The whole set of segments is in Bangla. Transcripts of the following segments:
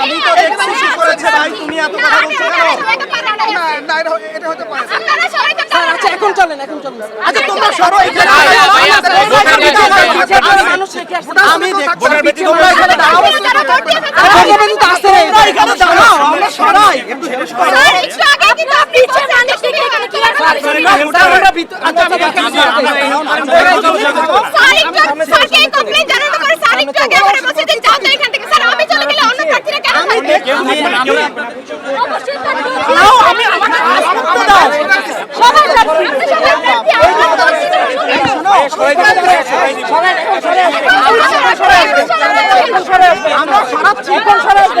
আমি তো দেখছি কি করেছে ভাই তুমি এত কথা বলছো কেন না এটা হতে পারে আচ্ছা এখন চলেন এখন চলেন আচ্ছা তোমরা সরো এখানে আমি দেখছি তোমরা এখানে দাঁড়াও ভগবান তো আছে তোমরা এখানে দাঁড়াও আমরা সরাই একটু হেল্প করো না, ওটা আমরা ভিতর আচ্ছা আচ্ছা, আচ্ছা, আচ্ছা, আমরা এখন আমরা এখন যাব। নাও আমি আমাকে আসতে দাও সবাই প্রার্থী, সবাই প্রার্থী, আমরা সরাচ্ছি এখন সরাচ্ছি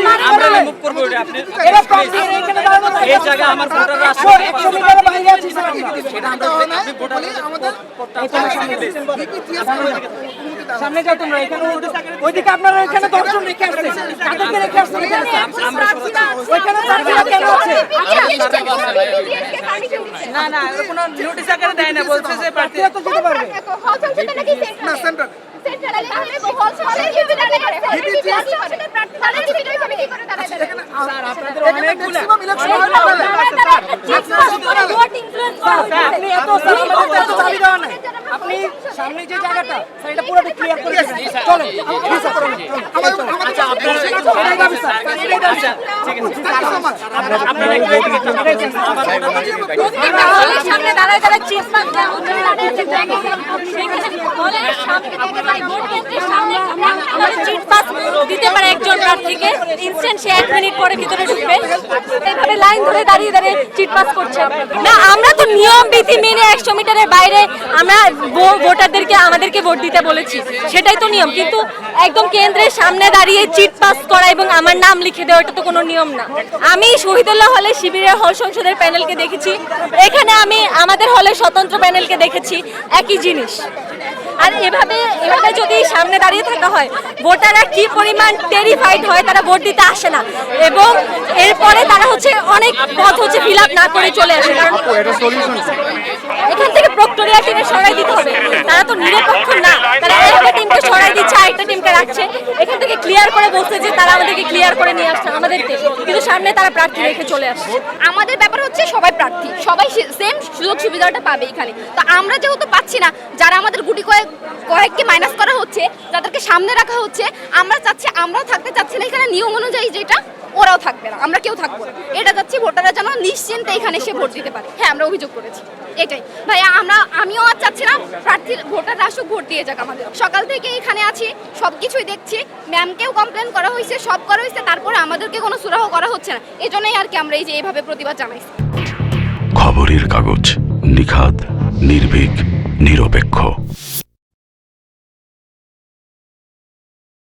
আমার মানে হয়ে রিমুভ না না আপনার মার আমরা রিমুভ করব ওটা আপনি এরা প্রার্থী এরা এখানে দাঁড়ানো থাকে এই জায়গায় আমার ভোটাররা আছে আসো 100 মিটারের বাইরে আছি স্যার আমরা। বলি আমাদের সামনে যাও তোমরা এখানে ওইদিকে আপনারা এখানে দশজন রেখে আসছেন তাদেরকে রেখে এখানে ওইখানে কেন আছে না না কোনো নোটিশ আকারে দেয় না বলছে যে প্রার্থী প্রার্থীরা তো যেতে পারবে না সেন্টার আপনি এত আপনি সামনে যে জায়গাটা স্যার এটা পুরোটা ক্লিয়ার করে দিবেন চলেন স্যার আপনারা সামনে দাঁড়ায় দাঁড়ায় চিপস পাস আমাদের চিট পাস দিতে পারে একজন প্রার্থীকে ইনস্ট্যান্ট সে এক মিনিট পরে ভিতরে ঢুকবে। এইভাবে লাইন ধরে দাঁড়িয়ে দাঁড়িয়ে চিট পাস করছে। না, আমরা তো নিয়ম, বিধি মেনে একশো মিটারের বাইরে আমরা ভোটারদেরকে, আমাদেরকে ভোট দিতে বলেছি। সেটাই তো নিয়ম। কিন্তু একদম কেন্দ্রের সামনে দাঁড়িয়ে চিট পাস করা এবং আমার নাম লিখে দেওয়া, এটা তো কোনো নিয়ম না। আমি শহীদুল্লাহ হলে শিবিরের হল সংসদের প্যানেলকে দেখেছি। এখানে আমি আমাদের হলে স্বতন্ত্র প্যানেলকে দেখেছি। একই জিনিস। আর এভাবে এভাবে যদি সামনে দাঁড়িয়ে থাকা হয় ভোটাররা কি পরিমাণ টেরিফাইড হয় তারা ভোট দিতে আসে না। এবং এরপরে তারা হচ্ছে অনেক পথ হচ্ছে ফিল আপ না করে চলে আসে কারণ এখান থেকে প্রক্টোরিয়া টিমে সরাই দিতে হবে। তারা তো নিরপেক্ষ না তারা ক্লিয়ার করে বলছে যে তারা আমাদেরকে ক্লিয়ার করে নিয়ে আসছে আমাদেরকে। কিন্তু সামনে তারা প্রার্থী রেখে চলে আসছে। আমাদের ব্যাপার হচ্ছে সবাই প্রার্থী। সবাই সেম সুযোগ সুবিধাটা পাবে এখানে। তো আমরা যেহেতু পাচ্ছি না, যারা আমাদের গুটি কয়েক কয়েককে মাইনাস করা হচ্ছে, যাদেরকে সামনে রাখা হচ্ছে, আমরা চাচ্ছি আমরাও থাকতে চাচ্ছি না এখানে। নিয়ম অনুযায়ী যেটা, ওরাও থাকবে না। আমরা কেউ থাকব এটা চাচ্ছি ভোটাররা যেন নিশ্চিন্তে এখানে এসে ভোট দিতে পারে। হ্যাঁ আমরা অভিযোগ করেছি। এটাই। ভাই আমরা আমিও আর চাচ্ছি ভোটার আসুক, ভোট দিয়ে যাক আমাদের। সকাল থেকে এখানে আছি সব কিছুই দেখছি। ম্যামকেও কমপ্লেন করা হয়েছে, সব করা হয়েছে, তারপরে আমাদেরকে কোনো সুরাহ করা হচ্ছে না। এই জন্যই আর কি আমরা এই যে এইভাবে প্রতিবাদ জানাইছি। খবরের কাগজ নিখাত নির্ভীক, নিরপেক্ষ।